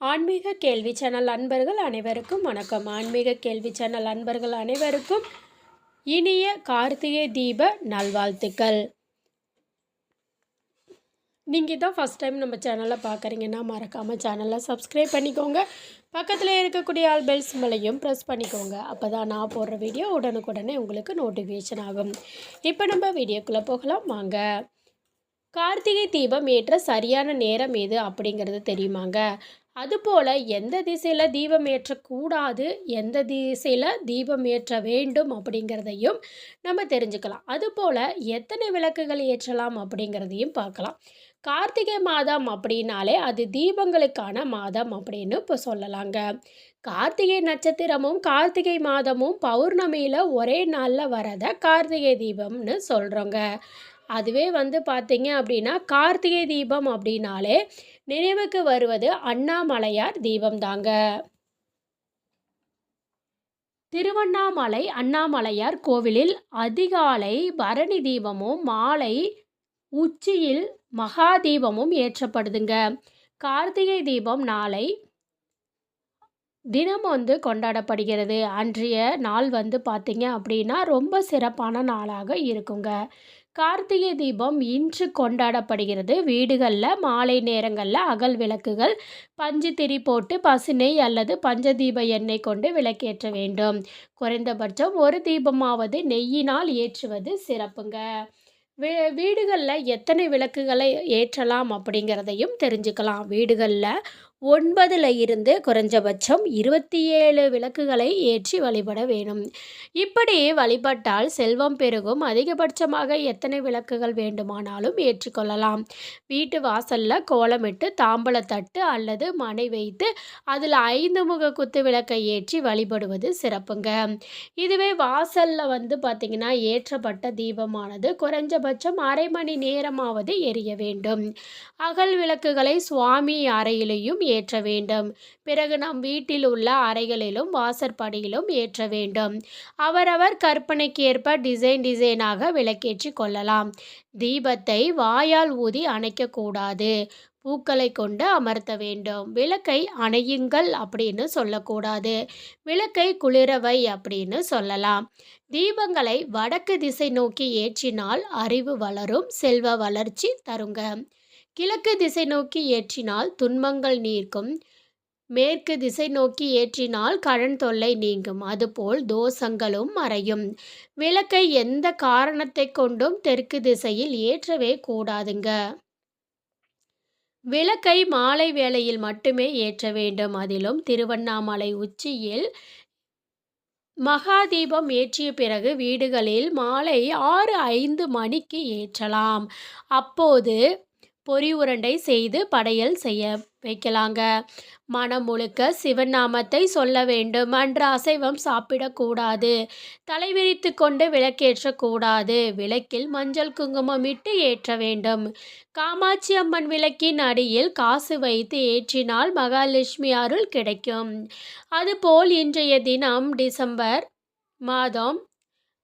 ஆன்மீக கேள்வி சேனல் அன்பர்கள் அனைவருக்கும் வணக்கம். ஆன்மீக கேள்வி சேனல் அன்பர்கள் அனைவருக்கும் இனிய கார்த்திகை தீப நல்வாழ்த்துக்கள். நீங்கள் தான் ஃபஸ்ட் டைம் நம்ம சேனலை பார்க்குறீங்கன்னா மறக்காமல் சேனலை சப்ஸ்கிரைப் பண்ணிக்கோங்க. பக்கத்தில் இருக்கக்கூடிய ஆல் பெல் சிம்பளையும் ப்ரெஸ் பண்ணிக்கோங்க. அப்போ தான் நான் போடுற வீடியோ உடனுக்குடனே உங்களுக்கு நோட்டிஃபிகேஷன் ஆகும். இப்போ நம்ம வீடியோக்குள்ளே போகலாம். வாங்க. கார்த்திகை தீபம் ஏற்ற சரியான நேரம் எது அப்படிங்கிறது தெரியுமாங்க? அதுபோல் எந்த திசையில் தீபம் ஏற்றக்கூடாது எந்த திசையில் தீபம் ஏற்ற வேண்டும் அப்படிங்கிறதையும் நம்ம தெரிஞ்சுக்கலாம். அதுபோல் எத்தனை விளக்குகள் ஏற்றலாம் அப்படிங்கிறதையும் பார்க்கலாம். கார்த்திகை மாதம் அப்படின்னாலே அது தீபங்களுக்கான மாதம் அப்படின்னு இப்போ சொல்லலாங்க. கார்த்திகை நட்சத்திரமும் கார்த்திகை மாதமும் பௌர்ணமியில் ஒரே நாளில் வரத கார்த்திகை தீபம்னு சொல்கிறோங்க அதுவே வந்து பார்த்தீங்க அப்படின்னா கார்த்திகை தீபம் அப்படின்னாலே நினைவுக்கு வருவது அண்ணாமலையார் தீபம் தாங்க திருவண்ணாமலை அண்ணாமலையார் கோவிலில் அதிகாலை பரணி தீபமும் மாலை உச்சியில் மகா தீபமும் ஏற்றப்படுதுங்க. கார்த்திகை தீபம் நாளை தினம் வந்து கொண்டாடப்படுகிறது. அன்றைய நாள் வந்து பார்த்திங்க அப்படின்னா ரொம்ப சிறப்பான நாளாக இருக்குங்க. கார்த்திகை தீபம் இன்று கொண்டாடப்படுகிறது. வீடுகளில் மாலை நேரங்களில் அகல் விளக்குகள் பஞ்சு திரி போட்டு பசுனை அல்லது பஞ்சதீப எண்ணெய் கொண்டு விளக்கேற்ற வேண்டும். குறைந்தபட்சம் ஒரு தீபமாவது நெய்யினால் ஏற்றுவது சிறப்புங்க. வீ வீடுகளில் எத்தனை விளக்குகளை ஏற்றலாம் அப்படிங்கிறதையும் தெரிஞ்சுக்கலாம். வீடுகளில் ஒன்பதில் இருந்து குறைஞ்சபட்சம் இருபத்தி ஏழு விளக்குகளை ஏற்றி வழிபட வேணும். இப்படி வழிபட்டால் செல்வம் பெருகும். அதிகபட்சமாக எத்தனை விளக்குகள் வேண்டுமானாலும் ஏற்றுக்கொள்ளலாம். வீட்டு வாசலில் கோலமிட்டு தாம்பலத்தட்டு அல்லது மனை வைத்து அதில் ஐந்து முக குத்து விளக்கை ஏற்றி வழிபடுவது சிறப்புங்க. இதுவே வாசலில் வந்து பார்த்திங்கன்னா ஏற்றப்பட்ட தீபமானது குறைஞ்சபட்சம் அரை மணி நேரமாவது எரிய வேண்டும். அகல் விளக்குகளை சுவாமி அறையிலையும் ஏற்ற வேண்டும். பிறகு நம் வீட்டில் உள்ள அறைகளிலும் வாசற்படியிலும் ஏற்ற வேண்டும். அவரவர் கற்பனைக்கு ஏற்ப டிசைன் டிசைனாக விளக்கேற்றி கொள்ளலாம். தீபத்தை வாயால் ஊதி அணைக்கக்கூடாது பூக்களை கொண்டு அமர்த்த வேண்டும். விளக்கை அணையுங்கள் அப்படின்னு சொல்லக்கூடாது. விளக்கை குளிரவை அப்படின்னு சொல்லலாம். தீபங்களை வடக்கு திசை நோக்கி ஏற்றினால் அறிவு வளரும் செல்வ வளர்ச்சி தருங்க. கிழக்கு திசை நோக்கி ஏற்றினால் துன்பங்கள் நீர்க்கும். மேற்கு திசை நோக்கி ஏற்றினால் கடன் தொல்லை நீங்கும். அதுபோல் தோஷங்களும் மறையும். விளக்கை எந்த காரணத்தை கொண்டும் தெற்கு திசையில் ஏற்றவே கூடாதுங்க. விளக்கை மாலை வேளையில் மட்டுமே ஏற்ற வேண்டும். அதிலும் திருவண்ணாமலை உச்சியில் மகாதீபம் ஏற்றிய பிறகு வீடுகளில் மாலை ஆறு ஐந்து மணிக்கு ஏற்றலாம். அப்போது பொறி உருண்டை செய்து படையல் செய்ய வைக்கலாங்க. மனம் முழுக்க சிவன் நாமத்தை சொல்ல வேண்டும். அன்று அசைவம் சாப்பிடக்கூடாது தலைவிரித்து கொண்டு விளக்கேற்றக்கூடாது விளக்கில் மஞ்சள் குங்குமம் இட்டு ஏற்ற வேண்டும். காமாட்சி அம்மன் விளக்கின் அடியில் காசு வைத்து ஏற்றினால் மகாலட்சுமி அருள் கிடைக்கும். அதுபோல் இன்றைய தினம் டிசம்பர் மாதம்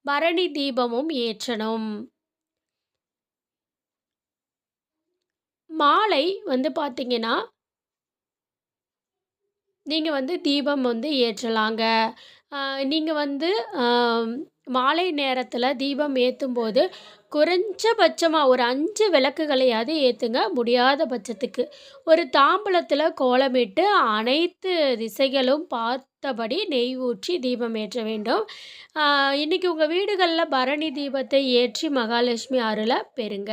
பரணி தீபமும் ஏற்றணும். மாலை வந்து பார்த்திங்கன்னா நீங்கள் வந்து தீபம் வந்து ஏற்றலாங்க. நீங்கள் வந்து மாலை நேரத்தில் தீபம் ஏற்றும்போது குறைஞ்சபட்சமாக ஒரு அஞ்சு விளக்குகளையாவது ஏற்றுங்க முடியாத பட்சத்துக்கு. ஒரு தாம்பலத்தில் கோலமிட்டு அனைத்து திசைகளும் பார்த்தபடி நெய் ஊற்றி தீபம் ஏற்ற வேண்டும். இன்றைக்கி உங்கள் வீடுகளில் பரணி தீபத்தை ஏற்றி மகாலட்சுமி அருளை பெறுங்க.